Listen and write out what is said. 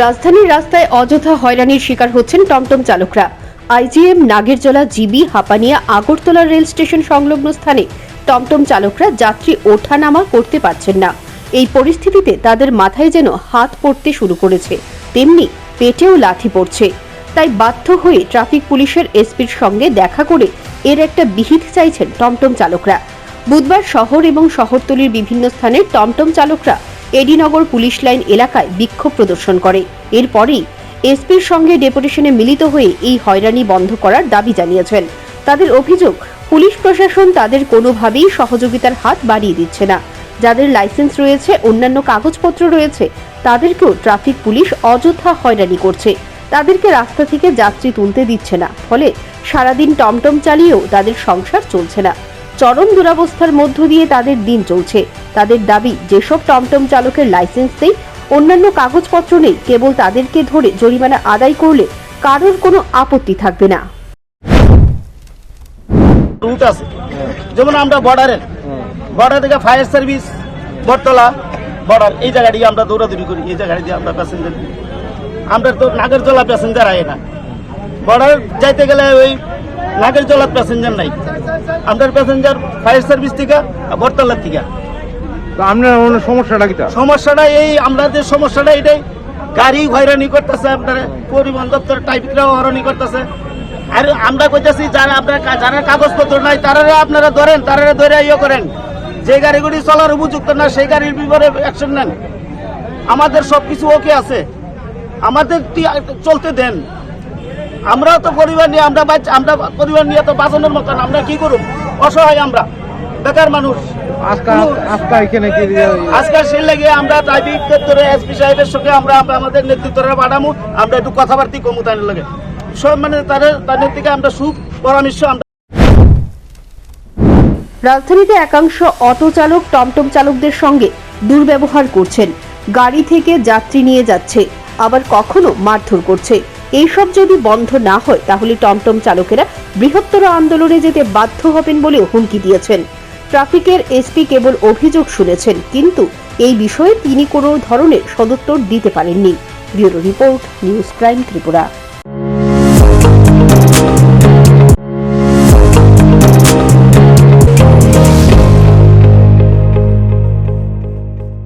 রাজধানীর রাস্তায় অযথা হয়রানির শিকার হচ্ছেন টমটম চালকরা। IGM Nagerjala GB, Hapania, Agartala rail station সংলগ্ন স্থানে টমটম চালকরা যাত্রী ওঠানামা করতে পারছেন না। এই পরিস্থিতিতে তাদের মাথায় যেন হাত পড়তে শুরু করেছে। তেমনি পেটেও লাথি পড়ছে। তাই বাধ্য হয়ে ট্রাফিক পুলিশের এসপির সঙ্গে দেখা করে এর একটা বিহিত চাইছেন টমটম চালকরা। বুধবার শহর এবং শহরতলির বিভিন্ন স্থানে টমটম চালকরা এডিনগর পুলিশ লাইন এলাকায় বিক্ষোভ প্রদর্শন করে। এরপরেই এসপির সঙ্গে ডেপুটেশনে মিলিত হয়ে এই হয়রানি বন্ধ করার দাবি জানিয়েছেন। তাদের অভিযোগ, পুলিশ প্রশাসন তাদের কোনোভাবেই সহযোগিতার হাত বাড়িয়ে দিচ্ছে না। যাদের লাইসেন্স রয়েছে, অন্যান্য কাগজপত্র রয়েছে, তাদেরকেও ট্রাফিক পুলিশ অযথা হয়রানি করছে। তাদেরকে রাস্তা থেকে যাত্রী তুলতে দিচ্ছে না, ফলে সারাদিন টমটম চালিয়েও তাদের সংসার চলছে না। চরম দুরবস্থার মধ্য দিয়ে তাদের দিন চলছে। তাদের দাবি, যেসব টমটম চালকের লাইসেন্স নেই, অন্যান্য কাগজপত্র নেই, কেবল তাদেরকে ধরে জরিমানা আদায় করলে কারোর কোনো আপত্তি থাকবে না। রুট আছে। যেমন আমরা বর্ডারের বর্ডার থেকে ফায়ার সার্ভিস বটতলা বর্ডার এই জায়গাটি আমরা দৌড়াদৌড়ি করি, এই জায়গাটি দিয়ে আমরা প্যাসেঞ্জার আমরা তো নাগরজলা প্যাসেঞ্জার আয় না। বর্ডার যাইতে গেলে ওই নাগরজলার প্যাসেঞ্জার নাই। আমরা প্যাসেঞ্জার ফায়ার সার্ভিস থেকে বটতলার থেকে। আপনার সমস্যাটা সমস্যাটা এই আমাদের সমস্যাটা এটাই। গাড়ি করতেছে আপনার, পরিবহন করতেছে। আর আমরা যারা আপনার যারা কাগজপত্র নাই আপনারা ধরেন ধরে ইয়ে করেন। যে গাড়িগুলি চলার উপযুক্ত না, সেই গাড়ির বিপরে অ্যাকশন আমাদের সবকিছু ওকে আছে। আমাদের চলতে দেন। আমরাও তো পরিবার নিয়ে, আমরা আমরা পরিবার নিয়ে তো বাঁচানোর মতন, আমরা কি করুম? অসহায় আমরা। বেকার মানুষ। আজকে আজকে এখানে কি আজকাল সেই লেগে আমরা এসপি সাহেবের সঙ্গে আমরা আমরা আমাদের নেতৃত্বরা বাড়ামু আমরা একটু কথাবার্তি কমু তার লাগে। সব মানে তাদের তাদের থেকে আমরা সুখ পরামর্শ আমরা রাজধানীতে একাংশ অটো চালক টমটম চালকদের সঙ্গে দুর্ব্যবহার করছেন। গাড়ি থেকে যাত্রী নিয়ে যাচ্ছে আবার কখনো মারধর করছে। এইসব যদি বন্ধ না হয় তাহলে টমটম চালকেরা বৃহত্তর আন্দোলনে যেতে বাধ্য হবেন বলেও হুমকি দিয়েছেন। ট্রাফিকের এসপি কেবল অভিযোগ শুনেছেন, কিন্তু এই বিষয়ে তিনি কোনো ধরনের সদুত্তর দিতে পারেননি। Bureau report, news crime Tripura.